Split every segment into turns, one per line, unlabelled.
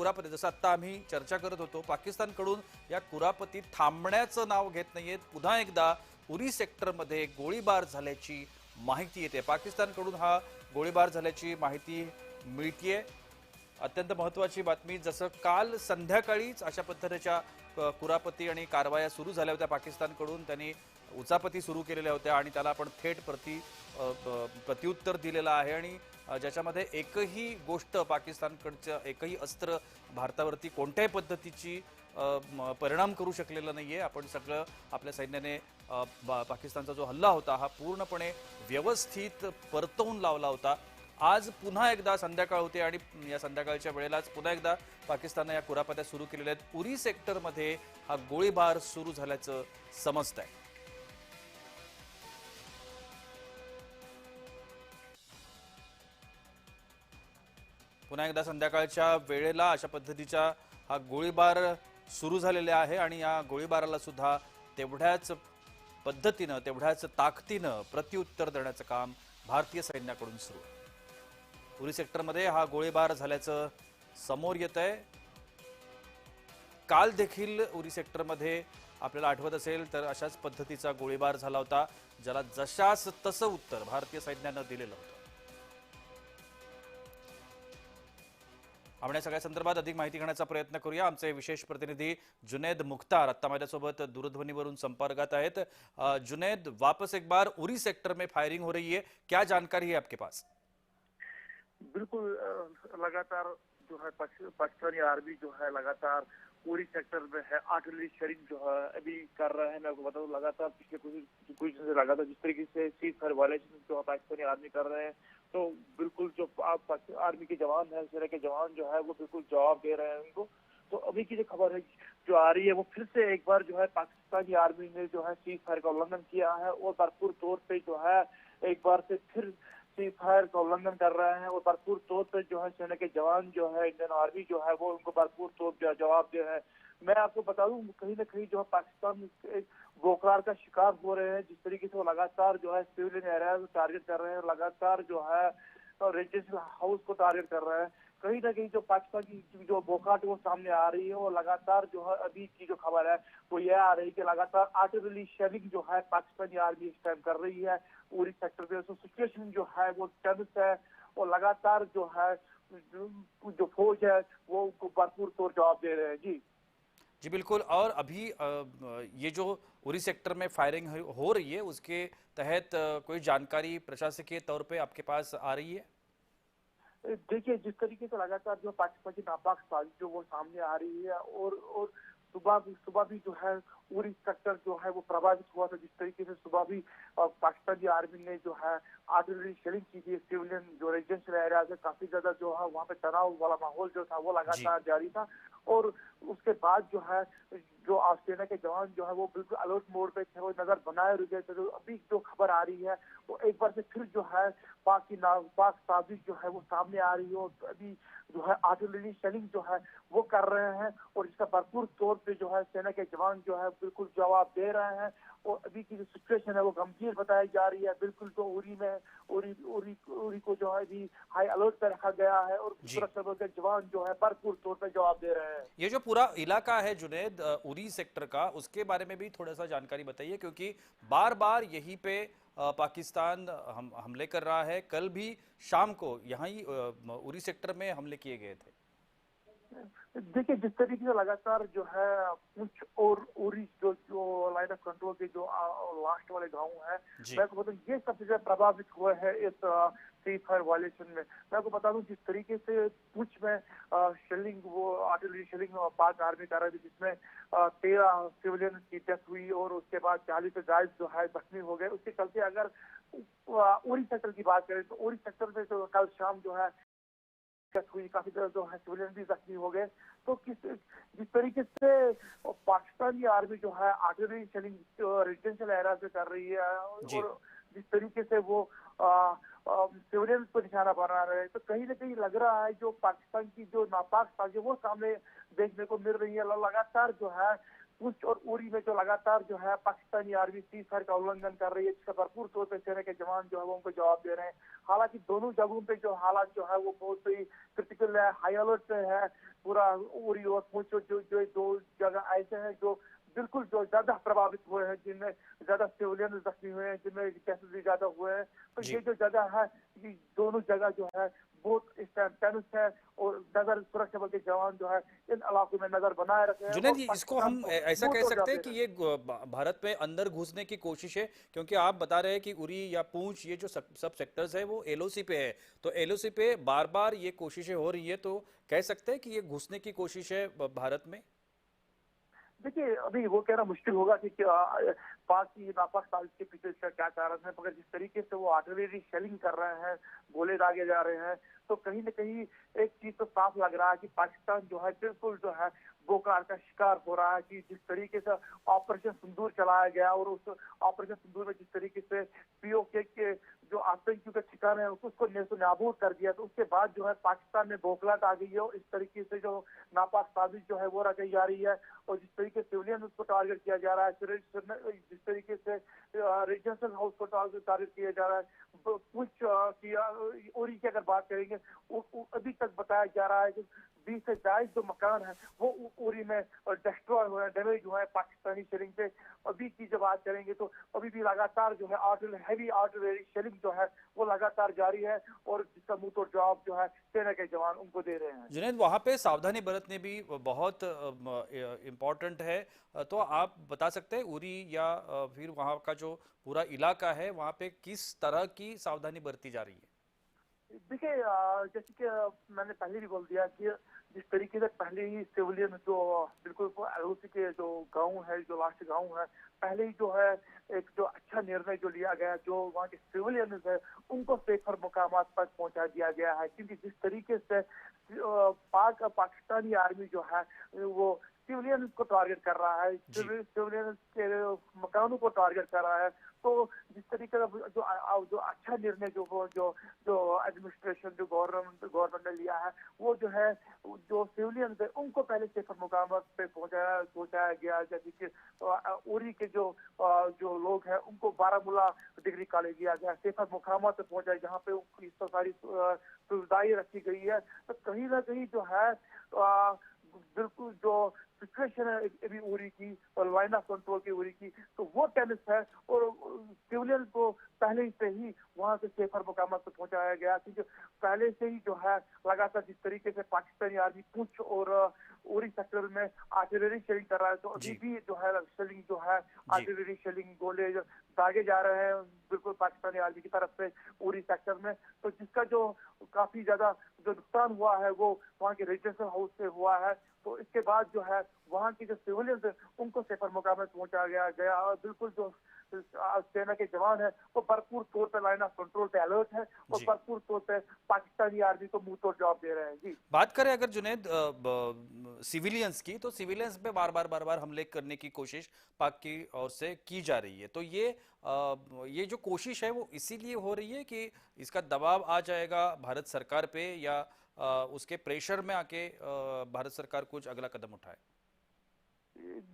कुरापती जसं आत्ता आम्ही चर्चा करत होतो पाकिस्तानकडून या कुरापती थांबण्याचं नाव घेत नाहीयेत. पुन्हा एकदा उरी सेक्टरमध्ये गोळीबार झाल्याची माहिती येते. पाकिस्तानकडून हा गोळीबार झाल्याची माहिती मिळतीये. अत्यंत महत्वाची बातमी जसं काल संध्याकाळीच अशा पद्धतीच्या कुरापती आणि कारवाया सुरू झाल्या होत्या पाकिस्तानकडून. त्यांनी उचापती सुरू केलेल्या होत्या आणि त्याला आपण थेट प्रति प्रत्युत्तर दिलेलं आहे. आणि ज्याच्यामध्ये एकही गोष्ट पाकिस्तानकडचं एकही अस्त्र भारतावरती कोणत्याही पद्धतीची परिणाम करू शकलेलं आहे आपण सगळं आपल्या सैन्याने बा- पाकिस्तानचा जो हल्ला होता हा पूर्णपणे व्यवस्थित परतवून लावला होता. आज पुन्हा एकदा संध्याकाळ होते आणि या संध्याकाळच्या वेळेलाच पुन्हा एकदा पाकिस्ताननं या कुरापत्या सुरू केलेल्या आहेत. उरी सेक्टरमध्ये हा गोळीबार सुरू झाल्याचं समजत आहे पुन्हा एकदा संध्याकाळच्या वेळेला अशा पद्धतीचा हा गोळीबार सुरू झालेला आहे आणि या गोळीबाराला सुद्धा तेवढ्याच पद्धतीनं तेवढ्याच ताकदीनं प्रत्युत्तर देण्याचं काम भारतीय सैन्याकडून सुरू उरी सेक्टरमध्ये हा गोळीबार झाल्याचं समोर येत आहे. काल देखील उरी सेक्टरमध्ये आपल्याला आठवत असेल तर अशाच पद्धतीचा गोळीबार झाला होता ज्याला जशास तसं उत्तर भारतीय सैन्यानं दिलेलं होतं. आपण या सगळ्या संदर्भात अधिक माहिती घेण्याचा प्रयत्न करूया. आमचे विशेष प्रतिनिधी जुनेद मुख्तार आता माझ्यासोबत दूरध्वनीवरून संपर्कात आहेत. जुनेद, वापस एक बार उरी सेक्टर में फायरिंग हो रही है. क्या जानकारी है आपके पास?
बिल्कुल लगातार जो है पाकि- पाकिस्तानी आर्मी जो है लगातार पूरी सेक्टर में है. आर्टिलरी शेयरिंग जो है अभी कर रहे हैं. मैं आपको बताऊँ, लगातार पिछले कुछ कुछ दिन से लगातार जिस तरीके से सीज फायर वायलेशन जो है पाकिस्तानी आर्मी कर रहे हैं तो बिल्कुल जो आप आर्मी के जवान है सेना के जवान जो है, वो बिल्कुल जवाब दे रहे हैं उनको। तो अभी की जो खबर है, जो आ रही है, वो फिर से एक बार जो है पाकिस्तानी आर्मी ने जो है सीज फायर का उल्लंघन किया है और भरपूर तौर पे जो है एक बार से फिर सीज फायर का उल्लंघन कर रहे हैं और भरपूर तौर पे जो है सेना के जवान जो है इंडियन आर्मी जो है, वो उनको भरपूर तौर जवाब दे रहे हैं। मैं आपको बता दूँ, कहीं ना कहीं जो है पाकिस्तान एक बोकार का शिकार हो रहे हैं। जिस तरीके से वो लगातार जो है सिविलियन एरिया को टारगेट कर रहे हैं लगातार जो है रेजिडेंशियल हाउस को टारगेट कर रहे हैं। कहीं ना कहीं जो पाकिस्तान की जो बोकाट वो सामने आ रही है और लगातार जो है अभी की जो खबर है, वो यह आ रही है कि लगातार आर्टिलरी शेलिंग जो है पाकिस्तानी आर्मी इस टाइम कर रही है। पूरी सेक्टर पे तो सिचुएशन जो है, वो टेंस है और लगातार जो है, जो फौज है, वो भरपूर तौर जवाब दे रहे हैं। जी।
जी बिल्कुल और अभी ये जो उरी सेक्टर में फायरिंग हो- रही है उसके तहत कोई जानकारी प्रशासकीय तौर पे आपके पास आ रही है?
देखिए जिस तरीके से लगातार जो पाकिस्तान की नापाक साजिश जो वो सामने आ रही है और और सुबह भी सुबह भी जो है पूरी सेक्टर जो है वो प्रभावित हुआ था जिस तरीके से सुबह भी पाकिस्तानी आर्मी ने जो है आर्टिलरी शेलिंग की थी सिविलियन जो रेजिडेंशियल एरिया है काफ़ी ज़्यादा जो है वहाँ पे तनाव वाला माहौल जो था वो लगातार जारी था और उसके बाद जो है जो सेना के जवान जो है वो बिल्कुल अलर्ट मोड पे थे वो नज़र बनाए रुके थे। तो अभी जो खबर आ रही है वो एक बार से फिर जो है पाक की ना पाक साजिश जो है वो सामने आ रही है और अभी जो है आर्टिलरी शेलिंग जो है वो कर रहे हैं और इसका भरपूर तौर पे जो है सेना के जवान जो है बिल्कुल जवाब दे रहे हैं और अभी की जो सिचुएशन है वो गंभीर बताई जा रही है। बिल्कुल तो उरी में उरी उरी उरी को जो है अभी हाई अलर्ट पे रखा गया है और सुरक्षा बल के जवान जो है भरपूर तौर पर जवाब दे रहे हैं।
ये जो पूरा इलाका है जुनेद उरी सेक्टर का, उसके बारे में भी थोड़ा सा जानकारी बताइए, क्योंकि बार बार यही पे पाकिस्तान हम, हमले कर रहा है। कल भी शाम को यहाँ ही उरी सेक्टर में हमले किए गए थे।
देखिए जिस तरीके से लगातार जो है कुछ और उरी जो जो लाइन ऑफ़ कंट्रोल के जो लास्ट वाले गाँव है मैं आपको बताऊँ ये सबसे ज़्यादा प्रभावित हुए हैं इस सी फायर वायलेशन में। मैं आपको बता दूँ जिस तरीके से कुछ में शेलिंग वो आर्टिलरी शेलिंग पाक आर्मी कर रहे थे जिसमें तेरह सिविलियन की डेथ हुई और उसके बाद चालीस गाइड जो है जख्मी हो गए। उसके चलते अगर उरी सेक्टर की बात करें तो उरी सेक्टर में तो कल शाम जो है दिक्कत हुई काफ़ी ज़्यादा जो है सिविलियन भी जख्मी हो गए। तो किस जिस तरीके से पाकिस्तानी आर्मी जो है आर्टिलरी शेलिंग रेजिडेंशियल एरिया से कर रही है और जिस तरीके से वो सिविलियंस पर निशाना बना रहे हैं। तो कहीं ना कहीं लग रहा है जो पाकिस्तान की जो नापाक साजिश वो सामने देखने को मिल रही है। लगातार जो है पुंछ और उरी में जो लगातार जो है पाकिस्तानी आर्मी सीज फायर का उल्लंघन कर रही है जिसका भरपूर तौर पर सेना के जवान जो है वो उनको जवाब दे रहे हैं। हालाँकि दोनों जगहों पे जो हालात जो है वो बहुत ही क्रिटिकल है हाई अलर्ट पे है पूरा उरी और पुंछ जो जो दो जगह ऐसे हैं जो बिल्कुल जो ज़्यादा प्रभावित हुए हैं जिनमें ज़्यादा सिविलियन जख्मी हुए हैं जिनमें केसेस भी ज़्यादा हुए हैं। तो ये जो जगह है ये दोनों जगह जो है बहुत इस टाइम टेनिस है और नज़र सुरक्षा बल के जवान जो है इन इलाकों में नज़र बनाए रखे हैं
जुनेद जी इसको हम ऐसा कह सकते हैं कि ये भारत में अंदर घुसने की कोशिश है क्योंकि आप बता रहे हैं कि उरी या पूंछ ये जो सब सब सेक्टर्स है वो एलओसी पे है। तो एलओसी पे बार बार ये कोशिशें हो रही है तो कह सकते हैं कि ये घुसने की कोशिश है भारत में?
देखिए अभी वो कहना मुश्किल होगा कि की नापाक साजिश के पीछे इसका क्या कारण है? मगर जिस तरीके से वो आर्टिलरी शेलिंग कर रहे हैं, गोले दागे जा रहे हैं तो कहीं ना कहीं एक चीज़ तो साफ़ लग रहा है कि पाकिस्तान जो है बिल्कुल जो है बोकार का शिकार हो रहा है कि जिस तरीके से ऑपरेशन सिंदूर चलाया गया और उस ऑपरेशन सिंदूर में जिस तरीके से पीओके के जो आतंकियों के ठिकाने है उसको नाबूद कर दिया। तो उसके बाद जो है पाकिस्तान में बौखलाहट आ गई है और इस तरीके से जो नापाक साजिश जो है वो रखी जा रही है और जिस तरीके से सिविलियन उसको टारगेट किया जा रहा है जिस तरीके से रेजिडेंशियल हाउस को टारगेट किया जा रहा है। कुछ अ, की अगर बात करेंगे अभी तक बताया जा रहा है कि बीस से चालीस जो मकान है वो उरी में डिस्ट्रॉय हुए हैं डैमेज हुए हैं पाकिस्तानी शेलिंग से अभी की जब बात करेंगे तो अभी भी लगातार जो है आर्टिल हैवी आर्टिलरी शेलिंग जो है वो लगातार जारी है और जिसका मुँह तोड़ जवाब जो है सेना के जवान उनको दे रहे हैं।
जुनेद वहाँ पे सावधानी बरतने भी बहुत इम्पोर्टेंट है। तो आप बता सकते हैं उरी या फिर वहाँ का जो पूरा इलाका है वहाँ पे किस तरह की सावधानी बरती जा रही है?
देखिए जैसे कि मैंने पहले भी बोल दिया कि जिस तरीके से पहले ही सिविलियन जो, बिल्कुल अड़ोसी के जो गाँव है, जो लास्ट गाँव है, पहले ही जो है, एक जो अच्छा निर्णय जो लिया गया, जो वहाँ के सिविलियन है, उनको सेफर मुकाम पर पहुँचा दिया गया है। क्योंकि जिस तरीके से पाक, पाकिस्तानी आर्मी जो है, वो सिविलियन को टारगेट कर रहा है सिविलियन के मकानों को टारगेट कर रहा है। तो जिस तरीके का जो जो अच्छा निर्णय जो जो जो एडमिनिस्ट्रेशन जो गवर्नमेंट गवर्नमेंट ने लिया है वो जो है जो सिविलियन है उनको पहले सेफर मुकाम पे पहुँचाया पहुँचाया गया जैसे कि उरी के जो जो लोग हैं उनको बारामूला डिग्री कॉलेज दिया गया सेफर मुकाम पे पहुँचाए जहाँ पे उनकी तो सारी सुविधाएँ रखी गई है। तो कहीं ना कहीं जो है बिल्कुल जो सिचुएशन अभी उरी की और लाइन ऑफ़ कंट्रोल की उरी की। तो वो टेनिस है और सिविलियन को पहले से ही वहाँ से सेफर मुकाम पर पहुँचाया गया क्योंकि पहले से ही जो है लगातार जिस तरीके से पाकिस्तानी आर्मी पुंछ और उरी सेक्टर में आर्टिलरी शेलिंग कर रहा है तो अभी भी जो है शेलिंग जो है आर्टिलरी शेलिंग गोले जो दागे जा रहे हैं बिल्कुल पाकिस्तानी आर्मी की तरफ़ से उरी सेक्टर में तो जिसका जो काफ़ी ज़्यादा जो नुकसान हुआ है वो वहाँ के रेजिडेंशियल हाउस से हुआ है तो इसके बाद जो है वहाँ की जो सिविलियंस उनको सेफर मुकाम में पहुँचाया गया गया और बिल्कुल जो सेना के जवान है वो भरपूर तौर पर लाइन ऑफ़ कंट्रोल पे अलर्ट है और भरपूर तौर पे पाकिस्तानी आर्मी को मुँह तोड़ जवाब दे रहे हैं। जी।
बात करें अगर जुनेद सिविलियंस की तो सिविलियंस पे बार बार बार बार हमले करने की कोशिश पाक की ओर से की जा रही है। तो ये अ, ये जो कोशिश है वो इसीलिए हो रही है कि इसका दबाव आ जाएगा भारत सरकार पे या अ, उसके प्रेशर में आके अ, भारत सरकार कुछ अगला कदम उठाए।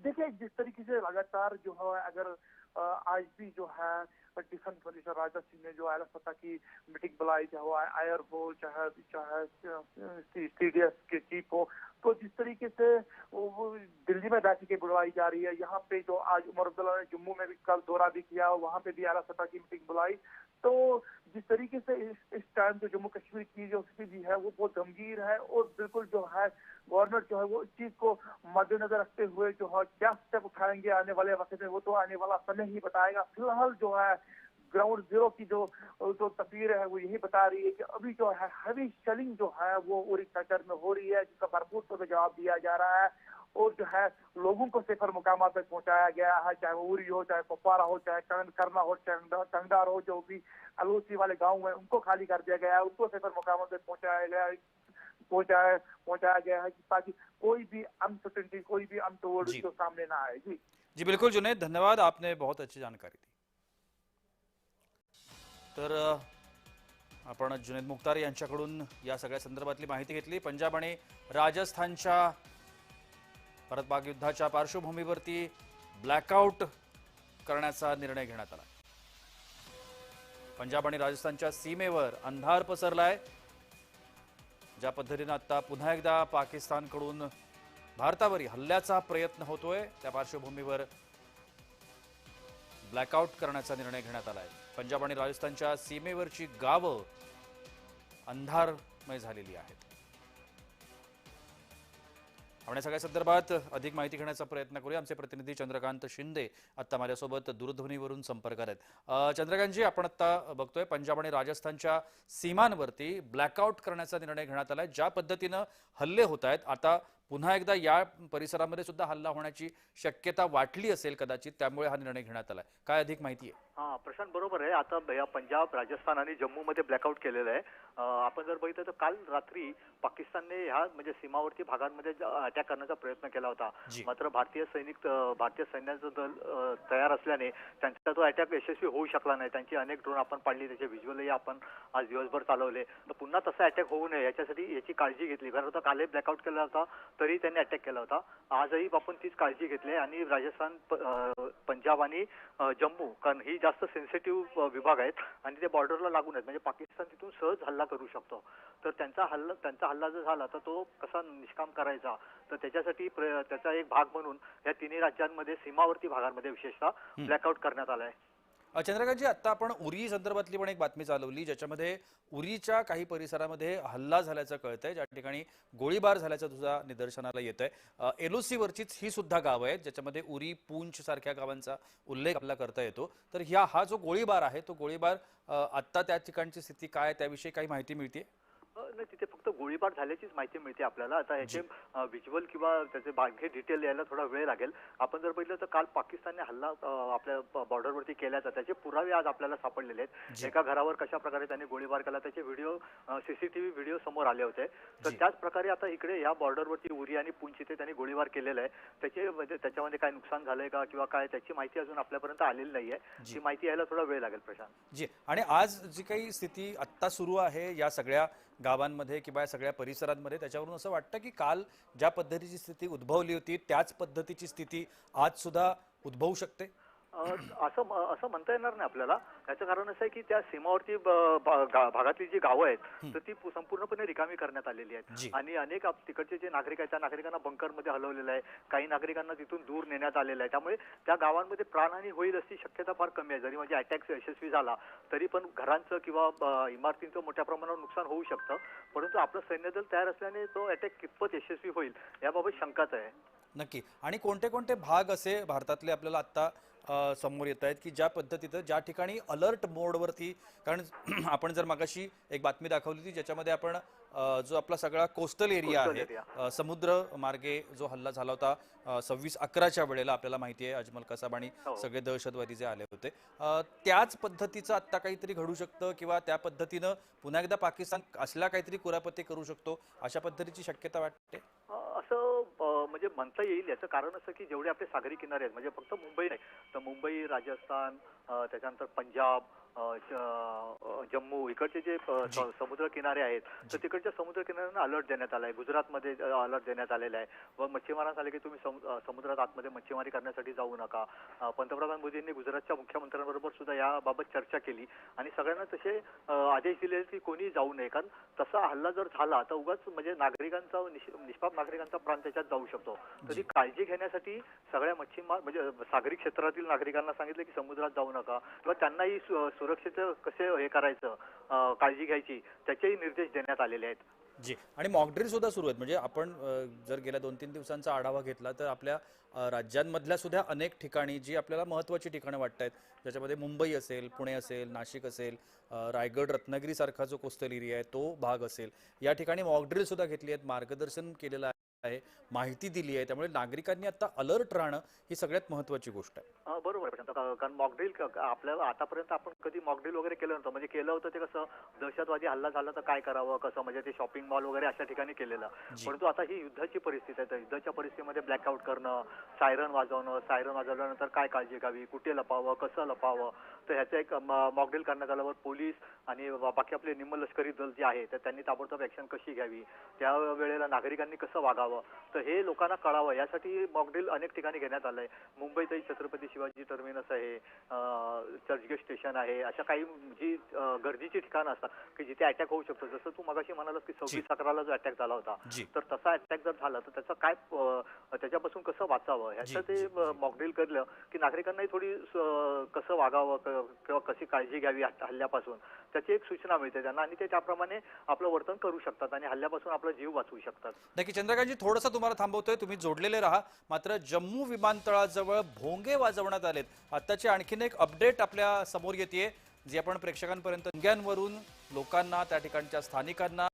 देखिए जिस तरीके से लगातार जो है अगर आज भी जो है, डिफेंस मिनिस्टर राजनाथ सिंह ने जो आला सत्ता की मीटिंग बुलाई, चाहे वो आयर हो, चाहे चाहे, सी डी एस के चीफ हो तो जिस तरीके से वो वो दिल्ली में बैठकें बुलवाई जा रही है, यहाँ पे जो आज उमर अब्दुल्ला ने जम्मू में भी कल दौरा भी किया वहाँ पे भी आला सत्ता की मीटिंग बुलाई तो जिस तरीके से इस टाइम जो जम्मू कश्मीर की जो स्थिति है, वो बहुत गंभीर है और बिल्कुल जो है गवर्नमेंट जो है, वो इस चीज़ को मद्देनजर रखते हुए जो है, क्या स्टेप उठाएँगे आने वाले वक्त में, वो तो आने वाला समय ही बताएगा। फ़िलहाल जो है ग्राउंड ज़ीरो की जो जो तस्वीर है, वो यही बता रही है कि अभी जो है हैवी शेलिंग जो है, वो उरी सेक्टर में हो रही है, जिसका भरपूर तौर पर जवाब दिया जा रहा है। और जो है लोगों को सेफर मुकाम तक पहुँचाया गया है चाहे उरी हो चाहे कुपवारा हो चाहे करना हो चाहे टंगदार हो जो भी अलोसी वाले गाँव है उनको खाली कर दिया गया है उनको सेफर मुकाम तक पहुँचाया गया पहुँचाया पहुँचाया गया है ताकि कोई भी अनसर्टेनिटी कोई भी अनटोवर्ड
जी।
सामने ना आए। जी।
जी बिलकुल जुनेद धन्यवाद आपने बहुत अच्छी जानकारी दी। तर आपण जुनेद मुख्तार यांच्याकडून या सगळ्या संदर्भातली माहिती घेतली. पंजाब आणि राजस्थानच्या भारत पाक युद्धाच्या पार्श्वभूमीवरती ब्लॅकआउट करण्याचा निर्णय घेण्यात आला. पंजाब आणि राजस्थानच्या सीमेवर अंधार पसरलाय. ज्या पद्धतीनं आता पुन्हा एकदा पाकिस्तानकडून भारतावरील हल्ल्याचा प्रयत्न होतोय त्या पार्श्वभूमीवर ब्लॅकआउट करण्याचा निर्णय घेण्यात आलाय. पंजाब आणि राजस्थानच्या सीमेवरची गावं अंधारमय झालेली आहेत. आपण या सगळ्या संदर्भात अधिक माहिती घेण्याचा प्रयत्न करूया. आमचे प्रतिनिधी चंद्रकांत शिंदे आत्ता माझ्यासोबत दूरध्वनीवरून संपर्कात आहेत. चंद्रकांतजी आपण आत्ता बघतोय पंजाब आणि राजस्थानच्या सीमांवरती ब्लॅकआउट करण्याचा निर्णय घेण्यात आलाय. ज्या पद्धतीनं हल्ले होत आहेत आता पुन्हा एकदा या परिसरामध्ये सुद्धा हल्ला होण्याची शक्यता वाटली असेल कदाचित त्यामुळे हा निर्णय घेण्यात आलाय. काय अधिक माहिती आहे?
हा प्रशांत बरोबर आहे. आता या पंजाब राजस्थान आणि जम्मूमध्ये ब्लॅकआउट केलेलं आहे. आपण जर बघितलं तर काल रात्री पाकिस्तानने ह्या म्हणजे सीमावर्ती भागांमध्ये अटॅक करण्याचा प्रयत्न केला होता. मात्र भारतीय सैनिक भारतीय सैन्याचं दल तयार असल्याने त्यांचा तो अटॅक यशस्वी होऊ शकला नाही. त्यांची अनेक ड्रोन आपण पाडली त्याचे व्हिज्युअलही आपण आज दिवसभर चालवले. तर पुन्हा तसा अटॅक होऊ नये याच्यासाठी याची काळजी घेतली. कारण आता कालही ब्लॅकआउट केला होता तरी त्यांनी अटॅक केला होता. आजही आपण तीच काळजी घेतली आणि राजस्थान पंजाब आणि जम्मू कारण ही जास्त सेन्सिटिव्ह विभाग आहेत आणि ते बॉर्डरला लागून आहेत. म्हणजे पाकिस्तान तिथून सहज हल्ला करू शकतो. तर त्यांचा हल्ला त्यांचा हल्ला जर झाला तर तो कसा निष्काम करायचा? तर त्याच्यासाठी त्याचा एक भाग म्हणून या तिन्ही राज्यांमध्ये सीमावर्ती भागांमध्ये विशेषतः ब्लॅकआउट करण्यात आला आहे
चंद्रकांतजी आता आपण उरी संदर्भातली पण एक बातमी चालवली ज्याच्यामध्ये उरीच्या काही परिसरामध्ये हल्ला झाल्याचं कळतंय. ज्या ठिकाणी गोळीबार झाल्याचं तुझा निदर्शनाला येत आहे सी वरचीच ही सुद्धा गावं आहेत ज्याच्यामध्ये उरी पूंछ सारख्या गावांचा उल्लेख आपला करता येतो. तर ह्या हा जो गोळीबार आहे तो गोळीबार आत्ता त्या ठिकाणची स्थिती काय त्याविषयी काही माहिती मिळते
नाही तिथे फक्त गोळीबार झाल्याचीच माहिती मिळते आपल्याला. आता याचे व्हिज्युअल किंवा त्याचे बाकी डिटेल यायला थोडा वेळ लागेल. आपण जर बघितलं तर काल पाकिस्तानने हल्ला आपल्या बॉर्डरवरती केल्याचा त्याचे पुरावे आज आपल्याला सापडलेले आहेत. एका घरावर कशा प्रकारे त्यांनी गोळीबार केला त्याचे व्हिडिओ सीसीटीव्ही व्हिडिओ समोर आले होते. तर. त्याच प्रकारे आता इकडे या बॉर्डरवरती उरी आणि पुंछ इथे त्यांनी गोळीबार केलेला आहे. त्याचे म्हणजे त्याच्यामध्ये काय नुकसान झालंय का किंवा काय त्याची माहिती अजून आपल्यापर्यंत आलेली नाहीये. ती माहिती यायला थोडा वेळ लागेल प्रशांत.
जी. आणि आज जी काही स्थिती आत्ता सुरू आहे या सगळ्या गावांमध्ये किंवा या सगळ्या परिसरांमध्ये त्याच्यावरून असं वाटतं की काल ज्या पद्धतीची स्थिती उद्भवली होती त्याच पद्धतीची स्थिती आज सुद्धा उद्भवू शकते?
असं असं म्हणता येणार नाही आपल्याला. याचं कारण असं आहे की त्या सीमावर्ती भागातली जी गावं आहेत तर ती संपूर्णपणे रिकामी करण्यात आलेली. आहेत. आणि अनेक तिकडचे जे नागरिक आहेत त्या नागरिकांना बंकरमध्ये हलवलेलं आहे. काही नागरिकांना तिथून दूर नेण्यात आलेलं आहे. त्यामुळे त्या गावांमध्ये प्राणहानी होईल अशी शक्यता फार कमी आहे. जरी म्हणजे अटॅक यशस्वी झाला तरी पण घरांचं किंवा इमारतींचं मोठ्या प्रमाणावर नुकसान होऊ शकतं. परंतु आपलं सैन्यदल तयार असल्याने तो अटॅक कितपत यशस्वी होईल याबाबत शंकाच आहे.
नक्की. आणि कोणते कोणते भाग असे भारतातले आपल्याला आत्ता अ, समोर येत आहेत की ज्या पद्धतीनं ज्या ठिकाणी अलर्ट मोडवरती कारण आपण जर मागाशी एक बातमी दाखवली होती ज्याच्यामध्ये आपण जो आपला सगळा कोस्टल एरिया आहे समुद्र मार्गे जो हल्ला झाला होता सव्वीस अकराच्या वेळेला आपल्याला माहिती आहे अजमल कसाब आणि
हो.
सगळे दहशतवादी जे आले होते. त्याच पद्धतीचं आत्ता काहीतरी घडू शकतं किंवा त्या पद्धतीनं पुन्हा एकदा पाकिस्तान असल्या काहीतरी कुरापती करू शकतो अशा पद्धतीची शक्यता वाटते?
असं म्हणजे म्हणता येईल याचं कारण असं की जेवढे आपले सागरी किनारे आहेत म्हणजे फक्त मुंबई नाही तर मुंबई राजस्थान त्याच्यानंतर पंजाब जम्मू इकडचे जे समुद्र किनारे आहेत तर तिकडच्या समुद्र किनाऱ्यांना अलर्ट देण्यात आला आहे गुजरातमध्ये अलर्ट देण्यात आलेला आहे. व मच्छीमारांना सांगितले की तुम्ही समुद्रात आतमध्ये मच्छीमारी करण्यासाठी जाऊ नका. पंतप्रधान मोदींनी गुजरातच्या मुख्यमंत्र्यांबरोबर सुद्धा याबाबत चर्चा केली. आणि सगळ्यांना तसे आदेश दिले की कोणी जाऊ नये. कारण तसा हल्ला जर झाला तर उगाच म्हणजे नागरिकांचा निष- निष्पाप नागरिकांचा प्राण त्याच्यात जाऊ शकतो. तर ती काळजी घेण्यासाठी सगळ्या मच्छीमार म्हणजे सागरी क्षेत्रातील नागरिकांना सांगितलं की समुद्रात जाऊ नका. किंवा त्यांनाही सु- सुरक्षेचं कसे हे करायचं काळजी घ्यायची त्याचेही निर्देश देण्यात आलेले आहेत.
जी. आणि मॉकड्रिल सुद्धा सुरू आहेत. म्हणजे आपण जर गेल्या दोन तीन दिवसांचा आढावा घेतला तर आपल्या राज्यांमधल्या सुद्धा अनेक ठिकाणी जी आपल्याला महत्त्वाची ठिकाणं वाटत आहेत ज्याच्यामध्ये मुंबई असेल पुणे असेल नाशिक असेल रायगड रत्नागिरी सारखा जो कोस्टल एरिया आहे तो भाग असेल. या ठिकाणी मॉकड्रिल सुद्धा घेतली आहेत मार्गदर्शन केलेलं आहे. माहिती दिली आहे. त्यामुळे नागरिकांनी आता अलर्ट राहणं ही सगळ्यात महत्त्वाची गोष्ट आहे.
बरोबर आहे. कारण मॉकड्रिल आपल्याला आतापर्यंत आपण कधी मॉकड्रिल वगैरे केलं नव्हतं. म्हणजे केलं होतं ते कसं दहशतवादी हल्ला झाला तर काय करावं? कसं? म्हणजे ते शॉपिंग मॉल वगैरे अशा ठिकाणी केलेलं. परंतु आता ही युद्धाची परिस्थिती आहे. तर युद्धाच्या परिस्थितीमध्ये ब्लॅकआउट करणं सायरन वाजवणं सायरन वाजवल्यानंतर काय काळजी घ्यावी? कुठे लपावं? कसं लपावं? तर ह्याचं एक मॉकड्रिल करण्यात आल्यावर पोलीस आणि बाकी आपले निम लष्करी दल जे आहे तर त्यांनी ताबडतोब ऍक्शन कशी घ्यावी? त्या वेळेला नागरिकांनी कसं वागावं? वाचावं तर हे लोकांना कळावं. यासाठी मॉकड्रिल अनेक ठिकाणी घेण्यात आलंय. मुंबईतही छत्रपती शिवाजी टर्मिनस आहे. चर्चगेट स्टेशन आहे. अशा काही जी गर्दीची ठिकाणं असतात की जिथे अटॅक होऊ शकतो. जसं तू मगाशी म्हणालास की सव्वीस अकराला जो अटॅक झाला होता. तर तसा अटॅक जर झाला तर त्याचं काय त्याच्यापासून कसं वाचावं? ह्याचं ते मॉकड्रिल करलं की नागरिकांनाही थोडी कसं वागावं किंवा कशी काळजी घ्यावी हल्ल्यापासून? त्याची एक सूचना मिळते त्यांना आणि ते त्याप्रमाणे आपलं वर्तन करू शकतात आणि हल्ल्यापासून आपला जीव वाचवू शकतात.
नक्की चंद्रकांतजी थोडंसं तुम्हाला थांबवतोय. तुम्ही जोडलेले राहा. मात्र जम्मू विमानतळाजवळ भोंगे वाजवण्यात आलेत. आत्ताची आणखीन एक अपडेट आपल्यासमोर येते जी आपण प्रेक्षकांपर्यंत भोंग्यांवरून लोकांना त्या ठिकाणच्या स्थानिकांना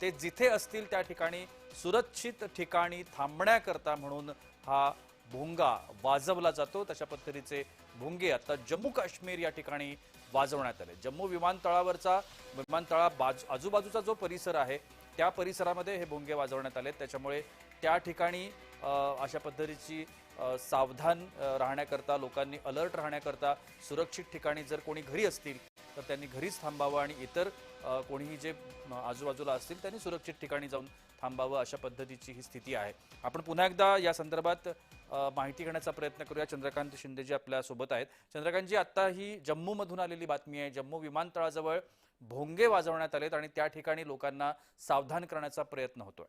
ते जिथे असतील त्या ठिकाणी सुरक्षित ठिकाणी थांबण्याकरता म्हणून हा भोंगा वाजवला जातो. तशा पद्धतीचे भोंगे आता जम्मू काश्मीर या ठिकाणी वाजवण्यात आले. जम्मू विमानतळावरचा विमानतळा बाजू आजूबाजूचा जो परिसर आहे त्या परिसरामध्ये हे भोंगे वाजवण्यात आले. त्याच्यामुळे त्या ठिकाणी अशा पद्धतीची सावधान राहण्याकरता लोकांनी अलर्ट राहण्याकरता सुरक्षित ठिकाणी जर कोणी घरी असतील तर त्यांनी घरीच थांबावं आणि इतर कोणीही जे आजूबाजूला असतील त्यांनी सुरक्षित ठिकाणी जाऊन थांबावं अशा पद्धतीची ही स्थिती आहे. आपण पुन्हा एकदा या संदर्भात माहिती घेण्याचा प्रयत्न करूया. चंद्रकांत शिंदे जे आपल्यासोबत आहेत. चंद्रकांतजी आत्ता ही जम्मूमधून आलेली बातमी आहे. जम्मू विमानतळाजवळ भोंगे वाजवण्यात आलेत आणि त्या ठिकाणी लोकांना सावधान करण्याचा प्रयत्न होतोय.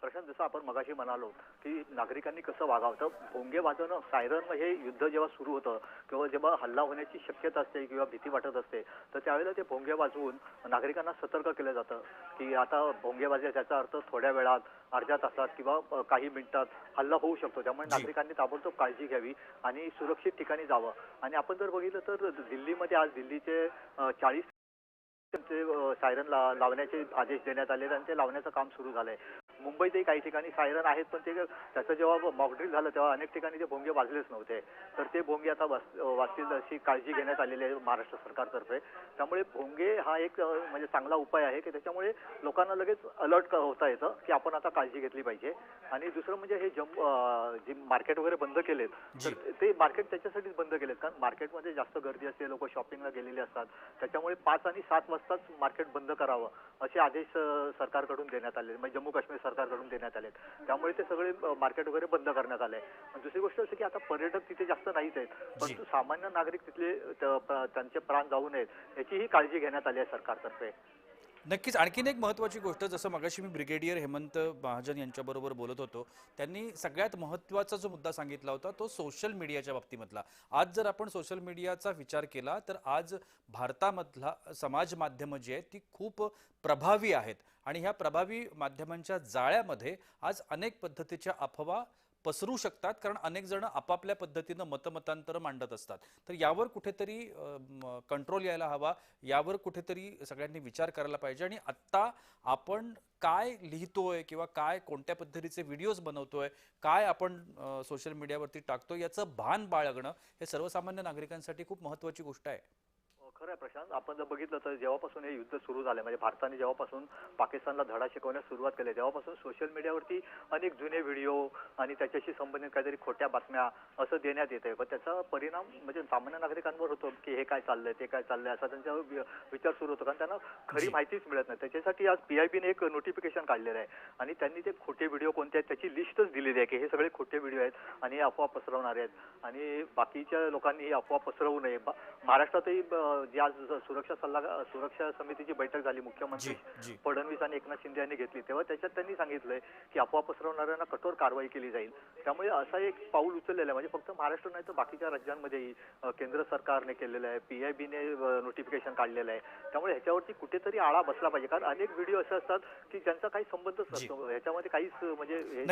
प्रशांत जसं आपण मगाशी म्हणालो की नागरिकांनी कसं वागावं तर भोंगे वाजवणं सायरन हे युद्ध जेव्हा सुरू होतं किंवा जेव्हा हल्ला होण्याची शक्यता असते किंवा भीती वाटत असते तर त्यावेळेला ते भोंगे वाजवून नागरिकांना सतर्क केलं जातं. की आता भोंगे वाजले त्याचा अर्थ थोड्या वेळात अर्ध्या तासात किंवा काही मिनिटात हल्ला होऊ शकतो. त्यामुळे. नागरिकांनी ताबडतोब काळजी घ्यावी आणि सुरक्षित ठिकाणी जावं. आणि आपण जर बघितलं तर दिल्लीमध्ये आज दिल्लीचे चाळीस ते सायरन ला लावण्याचे आदेश देण्यात आले आणि ते लावण्याचं काम सुरू झालंय. मुंबईतही काही ठिकाणी सायरन आहेत पण ते त्याचं जेव्हा मॉकड्रिल झालं तेव्हा अनेक ठिकाणी ते भोंगे वाजलेच नव्हते. तर ते भोंगे आता वाज- वाजतील अशी काळजी घेण्यात आलेली आहे महाराष्ट्र सरकारतर्फे. त्यामुळे भोंगे हा एक म्हणजे चांगला उपाय आहे की त्याच्यामुळे लोकांना लगेच अलर्ट होता येतं की आपण आता काळजी घेतली पाहिजे. आणि दुसरं म्हणजे हे जम जे मार्केट वगैरे बंद केलेत. तर ते मार्केट त्याच्यासाठीच बंद केलेत. कारण मार्केटमध्ये जास्त गर्दी असते लोक शॉपिंगला गेलेले असतात. त्याच्यामुळे पाच आणि सात वाजताच मार्केट बंद करावं असे आदेश सरकारकडून देण्यात आले म्हणजे जम्मू काश्मीर सरकारकडून देण्यात आले त्यामुळे ते सगळे मार्केट वगैरे बंद करण्यात आले आणि दुसरी गोष्ट अशी की आता पर्यटक तिथे जास्त नाहीच आहेत. परंतु सामान्य नागरिक तिथले त्यांचे प्राण जाऊ नयेत. याचीही काळजी घेण्यात आली आहे सरकारतर्फे.
नक्कीच. आणखीन एक महत्त्वाची गोष्ट जसं मगाशी मी ब्रिगेडियर हेमंत महाजन यांच्याबरोबर बोलत होतो त्यांनी सगळ्यात महत्त्वाचा जो मुद्दा सांगितला होता तो सोशल मीडियाच्या बाबतीमधला. आज जर आपण सोशल मीडियाचा विचार केला तर आज भारतामधला समाज माध्यमं जी आहेत ती खूप प्रभावी आहेत. आणि ह्या प्रभावी माध्यमांच्या जाळ्यामध्ये आज अनेक पद्धतीच्या अफवा पसरू शकतात कारण अनेक जण आपापल्या पद्धतीनं मतमतांतर मांडत असतात. तर यावर कुठेतरी कंट्रोल यायला हवा यावर कुठेतरी सगळ्यांनी विचार करायला पाहिजे. आणि आत्ता आपण काय लिहितोय किंवा काय कोणत्या पद्धतीचे व्हिडिओज बनवतोय काय आपण सोशल मीडियावरती टाकतोय याचं भान बाळगणं हे सर्वसामान्य नागरिकांसाठी खूप महत्त्वाची गोष्ट आहे.
खरं आहे प्रशांत आपण जर बघितलं तर जेव्हापासून हे युद्ध सुरू झालं म्हणजे भारताने जेव्हापासून पाकिस्तानला धडा शिकवण्यास सुरुवात केली तेव्हापासून सोशल मीडियावरती अनेक जुने व्हिडिओ आणि त्याच्याशी संबंधित काहीतरी खोट्या बातम्या असं देण्यात येत आहे पण त्याचा परिणाम म्हणजे सामान्य नागरिकांवर होतो की हे काय चाललंय ते काय चाललंय असा त्यांचा वि- विचार सुरू होतो. कारण त्यांना खरी. माहितीच मिळत नाही. त्याच्यासाठी आज पीआयबीने एक नोटिफिकेशन काढलेलं आहे. आणि त्यांनी ते खोटे व्हिडिओ कोणते आहेत त्याची लिस्टच दिलेली आहे की हे सगळे खोटे व्हिडिओ आहेत आणि हे अफवा पसरवणारे आहेत. आणि बाकीच्या लोकांनी ही अफवा पसरवू नये. महाराष्ट्रातही जी आज सुरक्षा सल्ला सुरक्षा समितीची बैठक झाली मुख्यमंत्री फडणवीस आणि एकनाथ शिंदे यांनी घेतली तेव्हा त्याच्यात त्यांनी सांगितलंय की अफवा पसरवणाऱ्यांना कठोर कारवाई केली जाईल. त्यामुळे असं एक पाऊल उचललेलं आहे. म्हणजे फक्त महाराष्ट्र नाही तर बाकीच्या राज्यांमध्येही केंद्र सरकारने केलेलं आहे पीआयबीने नोटिफिकेशन काढलेलं आहे. त्यामुळे ह्याच्यावरती कुठेतरी आळा बसला पाहिजे. कारण अनेक व्हिडिओ असे असतात की ज्यांचा काही संबंधच. नसतो. ह्याच्यामध्ये काहीच म्हणजे